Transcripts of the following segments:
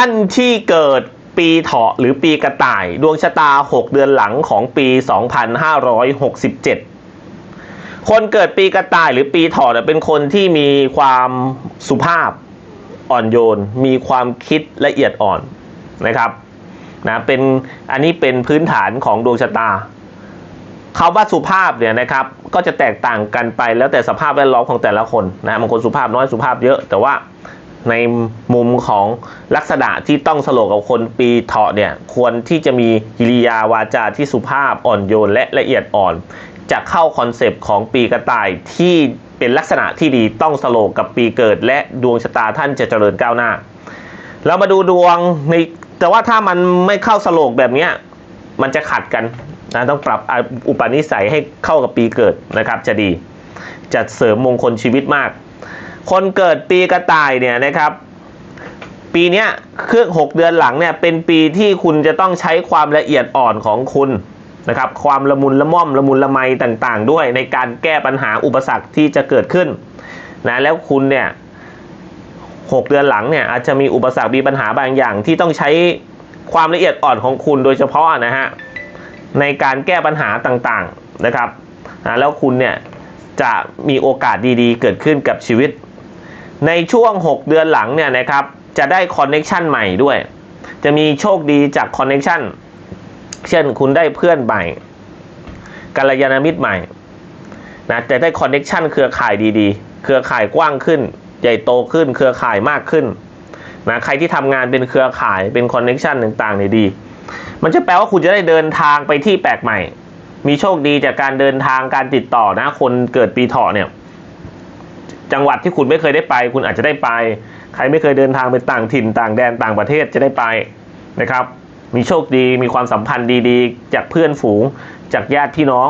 ท่านที่เกิดปีเถาะหรือปีกระต่าย ดวงชะตา 6 เดือนหลังของปี 2567 คนเกิดปีกระต่ายหรือปีเถาะเนี่ยเป็นคนที่มีความสุภาพอ่อนโยน มีความคิดละเอียดอ่อนนะครับนะเป็นอันนี้เป็นพื้นฐานของดวงชะตาคำว่าสุภาพเนี่ยนะครับก็จะแตกต่างกันไปแล้วแต่สภาพแวดล้อมของแต่ละคนนะบางคนสุภาพน้อยสุภาพเยอะ แต่ว่า ในมุมของลักษณะที่ต้องสโลกกับคนปีเถาะเนี่ยควรที่จะมีกิริยาวาจาที่สุภาพอ่อนโยนและละเอียดอ่อน จะเข้าคอนเซปต์ของปีกระต่ายที่เป็นลักษณะที่ดีต้องสโลกกับปีเกิด และดวงชะตาท่านจะเจริญก้าวหน้า เรามาดูดวงในแต่ว่าถ้ามันไม่เข้าสโลกแบบนี้มันจะขัดกันนะต้องปรับอุปนิสัยให้เข้ากับปีเกิดนะครับ จะดีจะเสริมมงคลชีวิตมาก คนเกิดปีกระต่ายเนี่ยนะครับ ปีนี้เครื่องหกเดือนหลังเนี่ยเป็นปีที่คุณจะต้องใช้ความละเอียดอ่อนของคุณนะครับความละมุนละม่อมละมุนละไมต่างๆ ด้วยในการแก้ปัญหาอุปสรรคที่จะเกิดขึ้นนะแล้วคุณเนี่ยหกเดือนหลังเนี่ยอาจจะมีอุปสรรคมีปัญหาบางอย่าง ที่ต้องใช้ความละเอียดอ่อนของคุณโดยเฉพาะนะฮะในการแก้ปัญหาต่างๆนะครับนะแล้วคุณเนี่ยจะมีโอกาสดีๆ เกิดขึ้นกับชีวิต ในช่วง 6 เดือนหลังเนี่ยนะครับจะได้คอนเน็ชันใหม่ด้วย จะมีโชคดีจากคอนเน็ชันเช่นคุณได้เพื่อนใหม่กัลยาณมิตรใหม่นะจะได้คอนเน็ชันเครือข่ายดีๆ เครือข่ายกว้างขึ้น ใหญ่โตขึ้น เครือข่ายมากขึ้นนะใครที่ทำงานเป็นเครือข่ายเป็นคอนเน็ชันต่างๆเนี่ยดี มันจะแปลว่าคุณจะได้เดินทางไปที่แปลกใหม่ มีโชคดีจากการเดินทางการติดต่อนะ คนเกิดปีเถาะเนี่ย จังหวัดที่คุณไม่เคยได้ไป คุณอาจจะได้ไป ใครไม่เคยเดินทางไปต่างถิ่นต่างแดนต่างประเทศจะได้ไปนะครับ มีโชคดีมีความสัมพันธ์ดีๆ จากเพื่อนฝูงจากญาติพี่น้อง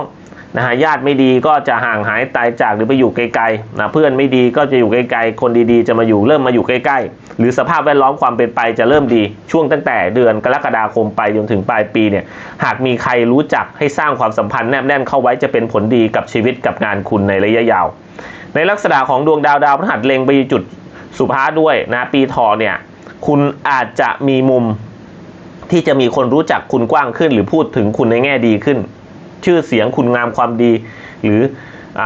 นะฮะญาติไม่ดีก็จะห่างหายตายจากหรือไปอยู่ไกลๆนะเพื่อนไม่ดีก็จะอยู่ไกลๆคนดีๆ จะมาอยู่เริ่มมาอยู่ใกล้ๆ หรือสภาพแวดล้อมความเป็นไปจะเริ่มดีช่วงตั้งแต่เดือนกรกฎาคมไปจนถึงปลายปีเนี่ยหากมีใครรู้จักให้สร้างความสัมพันธ์แนบแน่นเข้าไว้จะเป็นผลดีกับชีวิตกับงานคุณในระยะยาว ในลักษณะของดวงดาวดาวพฤหัสเล็งไปจุดสุภาด้วยนะปีทอเนี่ยคุณอาจจะมีมุมที่จะมีคนรู้จักคุณกว้างขึ้น หรือพูดถึงคุณในแง่ดีขึ้น ชื่อเสียงคุณงามความดี หรืออ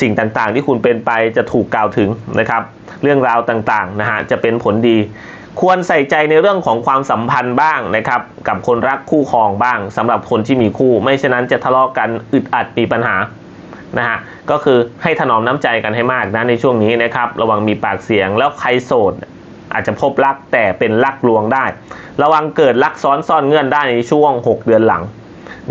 สิ่งต่างๆ ที่คุณเป็นไปจะถูกกล่าวถึงนะครับ เรื่องราวต่างๆนะฮะจะเป็นผลดี ควรใส่ใจในเรื่องของความสัมพันธ์บ้างนะครับ กับคนรักคู่ครองบ้างสำหรับคนที่มีคู่ ไม่เช่นนั้นจะทะเลาะกันอึดอัดมีปัญหา นะฮะก็คือให้ถนอมน้ำใจกันให้มากนะในช่วงนี้นะครับ ระวังมีปากเสียงแล้วใครโสดอาจจะพบรักแต่เป็นรักลวงได้ ระวังเกิดรักซ้อนซ่อนเงื่อนได้ในช่วง 6 เดือนหลัง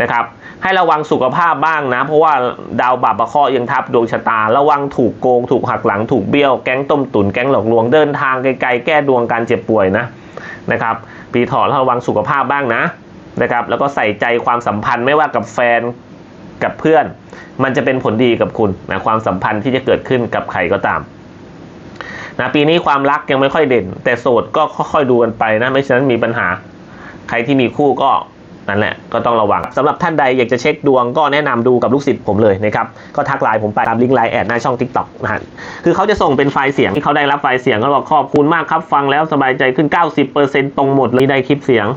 นะครับ ให้ระวังสุขภาพบ้างนะ เพราะว่าดาวบาปะเคาะยังทับดวงชะตา ระวังถูกโกง ถูกหักหลังถูกเบี้ยวแก๊งต้มตุนแก๊งหลอกลวงเดินทางไกลๆแก้ดวงการเจ็บป่วยนะนะครับ ปีถอระวังสุขภาพบ้างนะนะครับ แล้วก็ใส่ใจความสัมพันธ์ไม่ว่ากับแฟน กับเพื่อน มันจะเป็นผลดีกับคุณนะความสัมพันธ์ที่จะเกิดขึ้นกับใครก็ตามนะปีนี้ความรักยังไม่ค่อยเด่น แต่โสดก็ค่อยๆดูกันไปนะไม่ฉะนั้นมีปัญหา ใครที่มีคู่ก็นั่นแหละก็ต้องระวังสำหรับท่านใดอยากจะเช็คดวงก็แนะนำดูกับลูกศิษย์ผมเลยนะครับก็ทักไลน์ผมไปตามลิงก์ไลน์แอดหน้าช่อง TikTok นะฮะคือเขาจะส่งเป็นไฟล์เสียงที่เขาได้รับไฟล์เสียงเขาบอกขอบคุณมากครับฟังแล้วสบายใจขึ้น 90%ตรงหมดเลยได้คลิปเสียง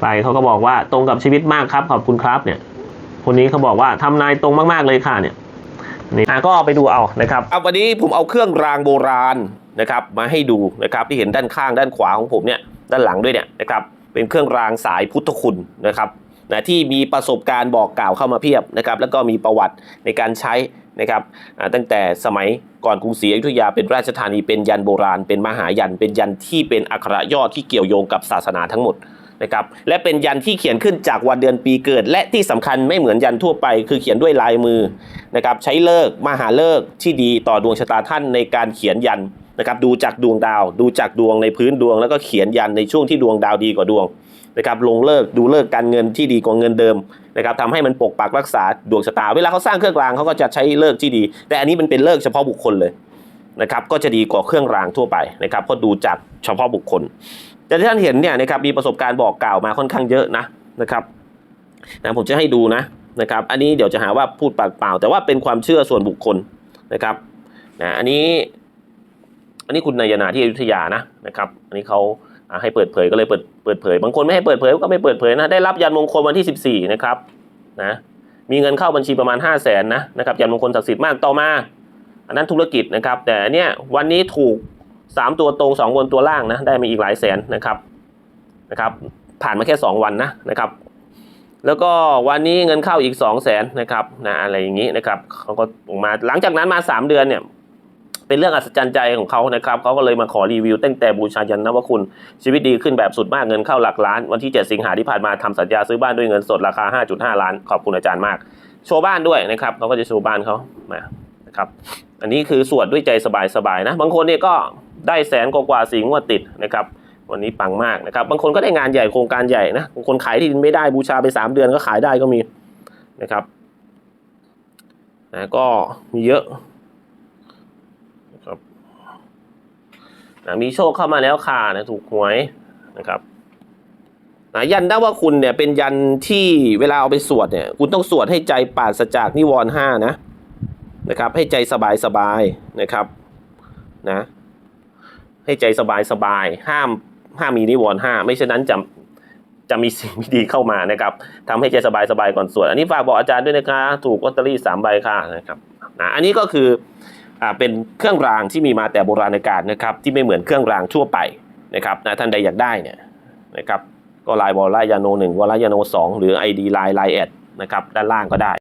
ไปเขาก็บอกว่าตรงกับชีวิตมากครับขอบคุณครับเนี่ย คนนี้เขาบอกว่าทำนายตรงมากๆเลยค่ะเนี่ยนี่อะก็เอาไปดูเอานะครับเอาวันนี้ผมเอาเครื่องรางโบราณนะครับ มาให้ดูนะครับที่เห็นด้านข้างด้านขวาของผมเนี่ยด้านหลังด้วยเนี่ยนะครับเป็นเครื่องรางสายพุทธคุณนะครับนะที่มีประสบการณ์บอกกล่าวเข้ามาเพียบนะครับแล้วก็มีประวัติในการใช้นะครับตั้งแต่สมัยก่อนกรุงศรีอยุธยาเป็นราชธานีเป็นยันโบราณ เป็นมหายัน เป็นยันที่เป็นอักขระย่อที่เกี่ยวโยงกับศาสนาทั้งหมด นะครับและเป็นยันที่เขียนขึ้นจากวันเดือนปีเกิด และที่สำคัญไม่เหมือนยันทั่วไป คือเขียนด้วยลายมือนะครับใช้เลิกมหาเลิกที่ดีต่อดวงชะตาท่านในการเขียนยันนะครับดูจากดวงดาว ดูจากดวงในพื้นดวง แล้วก็เขียนยันในช่วงที่ดวงดาวดีกว่าดวงนะครับลงเลิกดูเลิกการเงินที่ดีกว่าเงินเดิมนะครับทำให้มันปกปักรักษาดวงชะตา เวลาเขาสร้างเครื่องรางเขาก็จะใช้เลิกที่ดี แต่อันนี้มันเป็นเลิกเฉพาะบุคคลเลย นะครับก็จะดีกว่าเครื่องรางทั่วไปนะครับเพราะดูจากเฉพาะบุคคล แต่ที่ท่านเห็นเนี่ยนะครับมีประสบการณ์บอกกล่าวมาค่อนข้างเยอะนะนะครับนะผมจะให้ดูนะนะครับ อันนี้เดี๋ยวจะหาว่าพูดปากเปล่า แต่ว่าเป็นความเชื่อส่วนบุคคลนะครับนะอันนี้ อันนี้คุณนายนาที่อยุธยานะนะครับ อันนี้เขาให้เปิดเผยก็เลยเปิดเปิดเผย บางคนไม่ให้เปิดเผยก็ไม่เปิดเผยนะได้รับยันมงคลวันที่ 14 นะครับนะมีเงินเข้าบัญชีประมาณ 5 0 0แสนนะนะครับยันมงคลศักดิ์สิทธิ์มากต่อมา อันนั้นธุรกิจนะครับ แต่เนี่ยวันนี้ถูก 3 ตัวตรง2บนตัวล่างนะได้มาอีกหลายแสนนะครับนะครับ ผ่านมาแค่ 2 วันนะนะครับ แล้วก็วันนี้เงินเข้าอีก 2 0 0แสนนะครับนะอะไรอย่างนี้นะครับเขาก็ออกมาหลังจากนั้นมา 3 เดือนเนี่ยเป็นเรื่องอัศจรรย์ใจของเขานะครับเขาก็เลยมาขอรีวิวตั้งแต่บูชายันนวคุณ ชีวิตดีขึ้นแบบสุดมากเงินเข้าหลักล้าน วันที่ 7 สิงหาที่ผ่านมาทำสัญญาซื้อบ้านด้วยเงินสดราคา 5.5 ล้าน ขอบคุณอาจารย์มาก โชว์บ้านด้วยนะครับเขาก็จะโชว์บ้านเขามานะครับ อันนี้คือสวดด้วยใจสบายๆนะ บางคนเนี่ยก็ได้แสนกว่าสีงวดติดนะครับ วันนี้ปังมากนะครับ บางคนก็ได้งานใหญ่โครงการใหญ่นะบางคนขายที่ดินไม่ได้บูชาไป 3 เดือนก็ขายได้ก็มีนะครับนะก็มีเยอะนะครับนะมีโชคเข้ามาแล้วค่ะนะถูกหวยนะครับนะยันได้ว่าคุณเนี่ยเป็นยันที่เวลาเอาไปสวดเนี่ย คุณต้องสวดให้ใจปราศจากนิวรณ์ห้านะ นะครับ ให้ใจสบายสบายๆนะครับนะให้ใจสบายสบายๆห้ามห้ามมีนิวรณ์ห้าไม่เช่นนั้นจะจะมีสิ่งไม่ดีเข้ามานะครับทำให้ใจสบายสบายๆก่อนสวดอันนี้ฝากบอกอาจารย์ด้วยนะคะถูกลอตเตอรี่สามใบค่ะนะครับนะอันนี้ก็คืออ่าเป็นเครื่องรางที่มีมาแต่โบราณกาลนะครับ ที่ไม่เหมือนเครื่องรางทั่วไปนะครับนะท่านใดอยากได้เนี่ยนะครับก็ไลน์วอลไลยาโนหนึ่งวอลไลยาโนสองหรือ ID ไลน์ไลน์แอดนะครับด้านล่างก็ได้